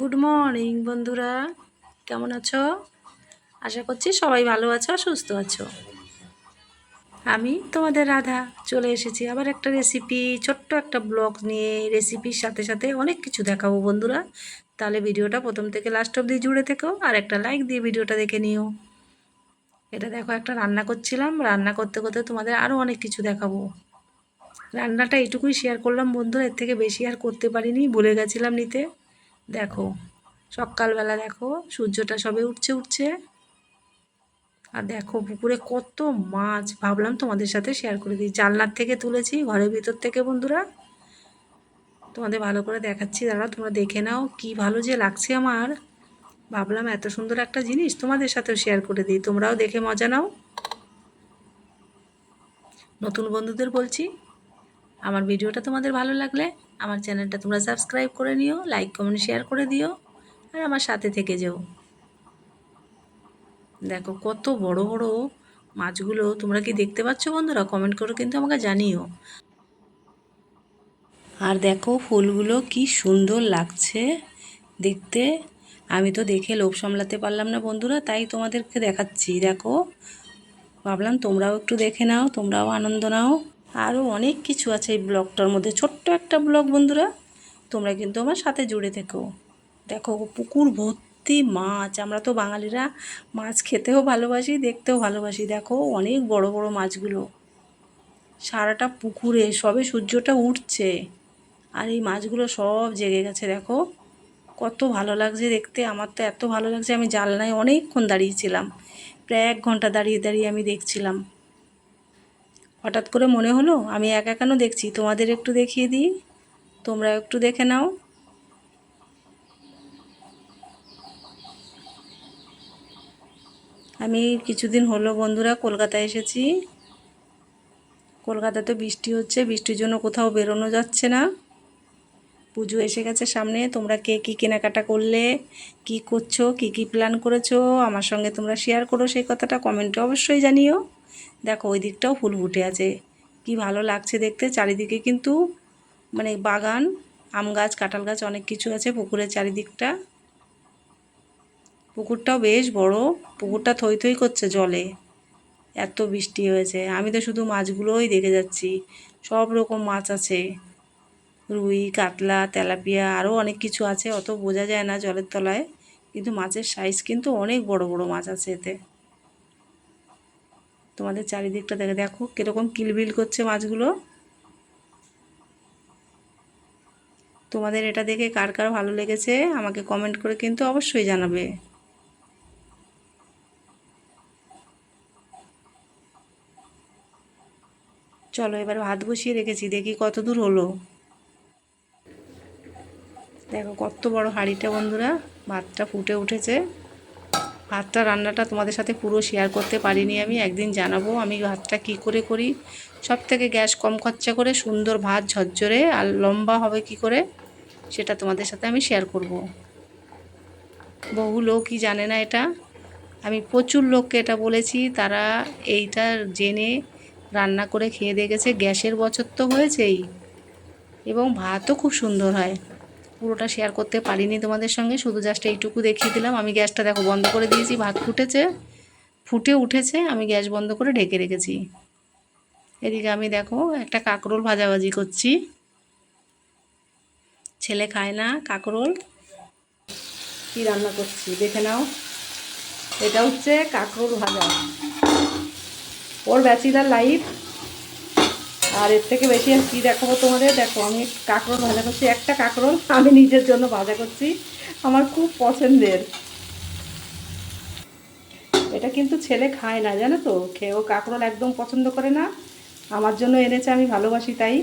Good morning বন্ধুরা। কেমন আছো? আশা করছি সবাই ভালো আছো সুস্থ আছো। আমি তোমাদের রাধা চলে এসেছি আবার একটা রেসিপি ছোট্ট একটা ব্লগ নিয়ে রেসিপির সাথে সাথে অনেক কিছু দেখাবো বন্ধুরা। তাহলে ভিডিওটা প্রথম থেকে লাস্ট অবধি জুড়ে থেকো আর একটা লাইক দিয়ে ভিডিওটা দেখে নিও। এটা দেখো, একটা রান্না করছিলাম। রান্না করতে করতে তোমাদের আরও অনেক কিছু দেখাবো। রান্নাটা এইটুকুই শেয়ার করলাম বন্ধুরা, এর থেকে বেশি আর করতে পারিনি, ভুলে গেছিলাম নিতে। দেখো, সকালবেলা দেখো, সূর্যটা সবে উঠছে উঠছে। আর দেখো, পুকুরে কত মাছ, ভাবলাম তোমাদের সাথে শেয়ার করে দিই। জানলার থেকে তুলেছি, ঘরের ভিতর থেকে, বন্ধুরা। তোমাদের ভালো করে দেখাচ্ছি দাঁড়া তোমরা দেখে নাও, কি ভালো যে লাগছে আমার। ভাবলাম এত সুন্দর একটা জিনিস তোমাদের সাথেও শেয়ার করে দিই, তোমরাও দেখে মজা নাও। নতুন বন্ধুদের বলছি আমার ভিডিওটা তোমাদের ভালো লাগলে আমার চ্যানেলটা তোমরা সাবস্ক্রাইব করে নিও, লাইক, কমেন্ট, শেয়ার করে দিও, আর আমার সাথে থেকে যেও। দেখো কত বড় বড় মাছগুলো তোমরা কি দেখতে পাচ্ছ বন্ধুরা? কমেন্ট করে কিন্তু আমাকে জানিও। আর দেখো ফুলগুলো কি সুন্দর লাগছে দেখতে। আমি তো দেখে লোভ সামলাতে পারলাম না বন্ধুরা, তাই তোমাদেরকে দেখাচ্ছি। দেখো, ভাবলাম তোমরাও একটু দেখে নাও, তোমরাও আনন্দ নাও। আরও অনেক কিছু আছে এই ব্লগটার মধ্যে। ছোট্ট একটা ব্লগ বন্ধুরা, তোমরা কিন্তু আমার সাথে জুড়ে থেকো। দেখো, পুকুর ভর্তি মাছ। আমরা তো বাঙালিরা মাছ খেতেও ভালোবাসি, দেখতেও ভালোবাসি। দেখো, অনেক বড় বড় মাছগুলো। সারাটা পুকুরে সবে সূর্যটা উঠছে। আর এই মাছগুলো সব জেগে গেছে, দেখো। কত ভালো লাগছে দেখতে। আমার তো এত ভালো লাগছে, আমি জালনায় অনেকক্ষণ দাঁড়িয়েছিলাম প্রায় এক ঘণ্টা দাঁড়িয়ে দাঁড়িয়ে আমি দেখছিলাম। হঠাৎ করে মনে হলো, আমি একা কেন দেখছি? তোমাদের একটু দেখিয়ে দিই। তোমরা একটু দেখে নাও। আমি কিছুদিন হলো বন্ধুরা, কলকাতায় এসেছি। কলকাতাতে বৃষ্টি হচ্ছে, বৃষ্টির জন্য কোথাও বেরোনো যাচ্ছে না। পুজো এসে গেছে সামনে। তোমরা কে কী কেনাকাটা করলে, কি করছ, কি কি প্ল্যান করেছ, আমার সঙ্গে তোমরা শেয়ার করো সেই কথাটা কমেন্টে অবশ্যই জানিও। দেখো, ওই দিকটাও ফুল ফুটে আছে। কি ভালো লাগছে দেখতে। চারিদিকে কিন্তু মানে বাগান, আম গাছ, কাঁঠাল গাছ অনেক কিছু আছে পুকুরের চারিদিকটা। পুকুরটাও বেশ বড়। পুকুরটা থই থই করছে জলে। এত বৃষ্টি হয়েছে। আমি তো শুধু মাছগুলোই দেখে যাচ্ছি। সব রকম মাছ আছে। রুই, কাতলা, তেলাপিয়া আরও অনেক কিছু আছে। অত বোঝা যায় না জলের তলায়। কিন্তু মাছের সাইজ কিন্তু অনেক বড় বড় মাছ আছে এতে। তোমাদের চারিদিকটা দেখে দেখো কীরকম কিলবিল করছে মাছগুলো। তোমাদের এটা দেখে কার কার ভালো লেগেছে আমাকে কমেন্ট করে কিন্তু অবশ্যই জানাবে। চলো এবার ভাত বসিয়ে রেখেছি, দেখি কত দূর হলো। দেখো কত বড় হাঁড়িটা বন্ধুরা, ভাতটা ফুটে উঠেছে। ভাতটা, রান্নাটা তোমাদের সাথে পুরো শেয়ার করতে পারিনি আমি। একদিন জানাব আমি ভাতটা কি করে করি। সব থেকে গ্যাস কম খরচা করে সুন্দর ভাত ঝরঝরে আর লম্বা হবে কি করে সেটা তোমাদের সাথে আমি শেয়ার করব। বহু লোকই জানে না এটা। আমি প্রচুর লোককে এটা বলেছি, তারা এইটা জেনে রান্না করে খেয়ে দেখেছে। গ্যাসের বছর তো হয়েছেই এবং ভাতও খুব সুন্দর হয়। পুরোটা শেয়ার করতে পারিনি তোমাদের সঙ্গে, শুধু জাস্ট এইটুকু দেখিয়ে দিলাম। আমি গ্যাসটা দেখো বন্ধ করে দিয়েছি, ভাত ফুটেছে, ফুটে উঠেছে, আমি গ্যাস বন্ধ করে ঢেকে রেখেছি। এদিকে আমি দেখো একটা কাঁকরোল ভাজাভাজি করছি। ছেলে খায় না কাঁকরোল। কি রান্না করছি দেখে নাও। এটা হচ্ছে কাঁকরোল ভাজা। ওর ব্যাচিলার লাইফ আর এর থেকে বেশি আর কী দেখাবো তোমাদের? দেখো, আমি কাঁকরোল ভাজা করছি, একটা কাঁকরোল আমি নিজের জন্য ভাজা করছি, আমার খুব পছন্দের। এটা কিন্তু ছেলে খায় না, জানো তো? খেয়েও কাঁকরোল একদম পছন্দ করে না। আমার জন্য এনেছে, আমি ভালোবাসি তাই।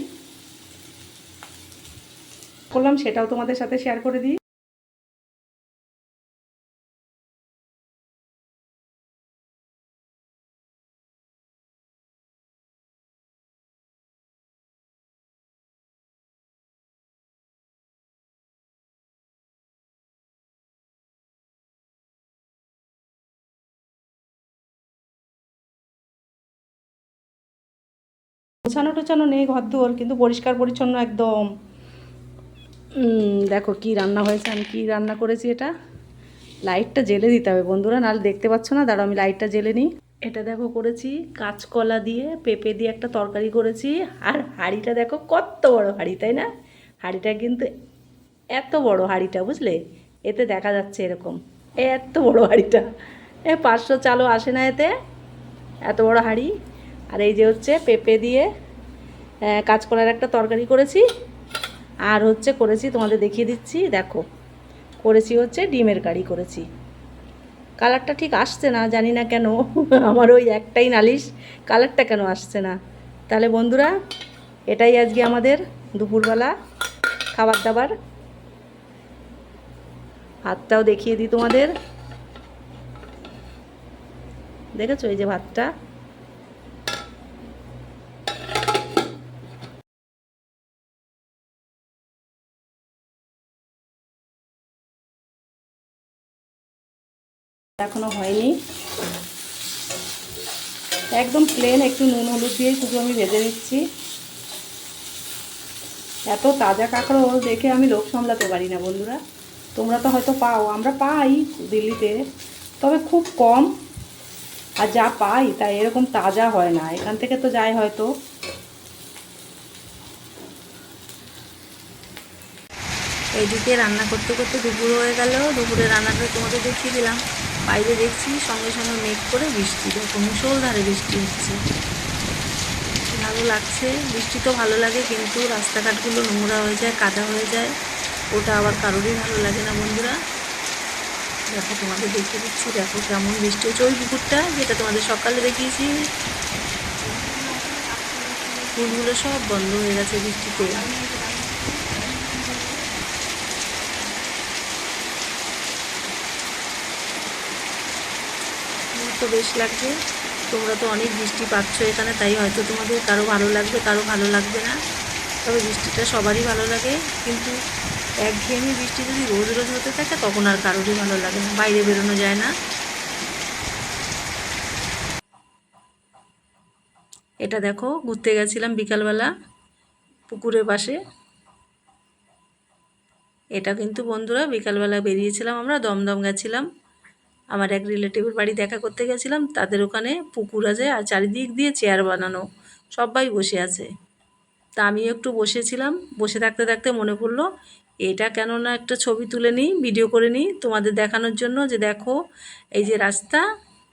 করলাম সেটাও তোমাদের সাথে শেয়ার করে দিই। গোছানো টোছানো নেই ঘর দুয়ার, কিন্তু পরিষ্কার পরিচ্ছন্ন একদম। দেখো কি রান্না হয়েছে, আমি কি রান্না করেছি এটা? লাইটটা জেলে দিতে হবে বন্ধুরা, নাহলে দেখতে পাচ্ছ না। দাঁড়াও, আমি লাইটটা জেলে নিই। এটা দেখো করেছি, কাঁচকলা দিয়ে, পেঁপে দিয়ে একটা তরকারি করেছি। আর হাঁড়িটা দেখো কত বড় হাঁড়ি, তাই না? হাঁড়িটা কিন্তু এত বড় হাঁড়িটা, বুঝলে? এতে দেখা যাচ্ছে এরকম। এত বড় হাঁড়িটা। এ, পাঁচশো চালও আসে না এতে। এত বড় হাঁড়ি। আর এই যে হচ্ছে পেঁপে দিয়ে কাঁচকলার একটা তরকারি করেছি। আর হচ্ছে করেছি, তোমাদের দেখিয়ে দিচ্ছি, দেখো। করেছি হচ্ছে ডিমের কারি করেছি। কালারটা ঠিক আসছে না, জানি না কেন। আমার ওই একটাই নালিশ, কালারটা কেন আসছে না? তাহলে বন্ধুরা, এটাই আজকে আমাদের দুপুরবেলা খাবার দাবার ভাতটাও দেখিয়ে দিই তোমাদের। দেখেছ এই যে ভাতটা? এখনও হয়নি। একদম প্লেন একটু নুন হলুদ দিয়ে শুধু আমি ভেজে নিচ্ছি। এত তাজা কাঁকড়ো দেখে আমি লোক সামলাতে পারি না বন্ধুরা। তোমরা তো হয়তো পাও, আমরা পাই দিল্লিতে, তবে খুব কম। আর যা পাই তা এরকম তাজা হয় না, এখান থেকে তো যায় হয়তো। এইদিকে রান্না করতে করতে দুপুর হয়ে গেল, দুপুরে রান্নাটা তোমাদের দেখিয়ে দিলাম। বাইরে দেখছি, সঙ্গে সঙ্গে মেঘ করে বৃষ্টি। দেখো মুসলধারে বৃষ্টি হচ্ছে। ভালো লাগছে। বৃষ্টি তো ভালো লাগে, কিন্তু রাস্তাঘাটগুলো নোংরা হয়ে যায়, কাদা হয়ে যায়। ওটা আবার কারোরই ভালো লাগে না, বন্ধুরা। দেখো, তোমাদের দেখিয়ে দিচ্ছি। দেখো, কেমন বৃষ্টি হচ্ছে ওই পুকুরটা, যেটা তোমাদের সকালে দেখিয়েছি। ফুলগুলো সব বন্ধ হয়ে গেছে বৃষ্টিতে আমার তো বেশ লাগছে। তোমরা তো অনেক বৃষ্টি পাচ্ছ এখানে, তাই হয়তো তোমাদের কারও ভালো লাগবে, কারও ভালো লাগবে না। তবে বৃষ্টিটা সবারই ভালো লাগে, কিন্তু একঘেয়েমি বৃষ্টি যদি রোজ রোজ হতে থাকে, তখন আর কারোরই ভালো লাগে না, বাইরে বেরোনো যায় না। এটা দেখো, ঘুরতে গেছিলাম বিকালবেলা পুকুরের পাশে। এটা কিন্তু বন্ধুরা, বিকালবেলা বেরিয়েছিলাম আমরা, দমদম গেছিলাম। আমার এক রিলেটিভের বাড়ি দেখা করতে গেছিলাম। তাদের ওখানে পুকুর আছে আর চারিদিক দিয়ে চেয়ার বানানো। সবাই বসে আছে। তা আমি একটু বসেছিলাম। বসে থাকতে থাকতে মনে পড়ল, এটা কেননা একটা ছবি তুলে নিই ভিডিও করে নিই তোমাদের দেখানোর জন্য যে দেখো এই যে রাস্তা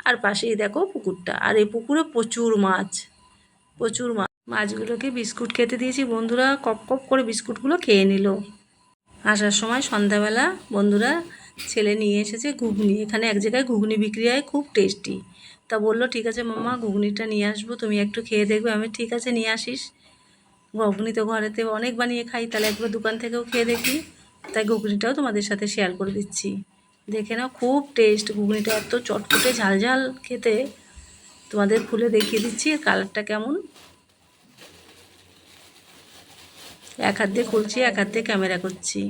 আর পাশেই দেখো পুকুরটা। আর এই পুকুরে প্রচুর মাছ প্রচুর মাছ। মাছগুলোকে বিস্কুট খেতে দিয়েছি। বন্ধুরা কপ কপ করে বিস্কুটগুলো খেয়ে নিল। আসার সময় সন্ধ্যাবেলা বন্ধুরা ছেলে নিয়ে এসেছে ঘুগনি। এখানে এক জায়গায় ঘুগনি বিক্রি হয়, খুব টেস্টি তা বলল, ঠিক আছে মামা ঘুগনিটা নিয়ে আসব, তুমি একটু খেয়ে দেখবে। আমি, ঠিক আছে, নিয়ে আসিস। ঘুগনি তো ঘরেতে অনেক বানিয়ে খাই, তাহলে একবার দোকান থেকেও খেয়ে দেখি। তাই ঘুগনিটাও তোমাদের সাথে শেয়ার করে দিচ্ছি। দেখে নাও, খুব টেস্ট ঘুগনিটা এত চটপটে ঝাল খেতে। তোমাদের খুলে দেখিয়ে দিচ্ছি, এর কালারটা কেমন। এক হাত দিয়ে খুলছি, এক হাত দিয়ে ক্যামেরা করছি।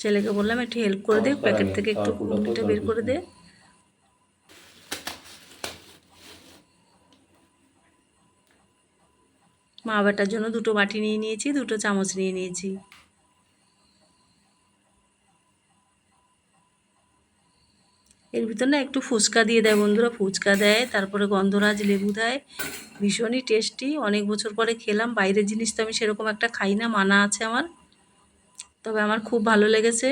ছেলেকে বললাম একটু হেল্প করে দে প্যাকেট থেকে একটু ঘুগনিটা বের করে দে। মা বাটার জন্য দুটো বাটি নিয়ে নিয়েছি দুটো চামচ নিয়ে নিয়েছি। এর ভিতর না একটু ফুচকা দিয়ে দেয় বন্ধুরা ফুচকা দেয় তারপরে গন্ধরাজ লেবু দেয় ভীষণই টেস্টি অনেক বছর পরে খেলাম বাইরের জিনিস তো আমি সেরকম একটা খাই না মানা আছে আমার। তবে আমার খুব ভালো লেগেছে।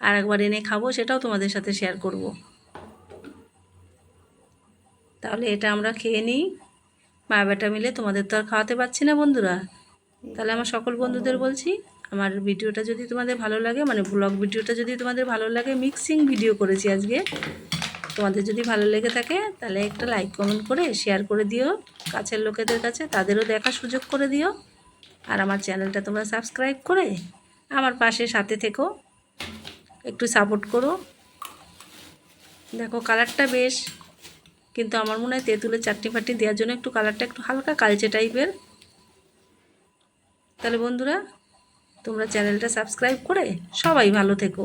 আর একবার এনে খাব, সেটাও তোমাদের সাথে শেয়ার করব। তাহলে এটা আমরা খেয়ে নিই। মা বেটা মিলে তোমাদের তো আর খাওয়াতে পারছি না বন্ধুরা। তাহলে আমার সকল বন্ধুদের বলছি, আমার ভিডিওটা যদি তোমাদের ভালো লাগে মানে ব্লগ ভিডিওটা যদি তোমাদের ভালো লাগে মিক্সিং ভিডিও করেছি আজকে। তোমাদের যদি ভালো লেগে থাকে, তাহলে একটা লাইক কমেন্ট করে শেয়ার করে দিও। কাছের লোকেদের কাছে তাদেরও দেখার সুযোগ করে দিও। আর আমার চ্যানেলটা তোমরা সাবস্ক্রাইব করে আমার পাশে সাথে থেকো। একটু সাপোর্ট করো। দেখো কালারটা বেশ, কিন্তু আমার মনে হয় তেঁতুলের চাটনি ফাটনি দেওয়ার জন্য একটু কালারটা একটু হালকা কালচে টাইপের তাহলে বন্ধুরা, তোমরা চ্যানেলটা সাবস্ক্রাইব করে সবাই ভালো থেকো।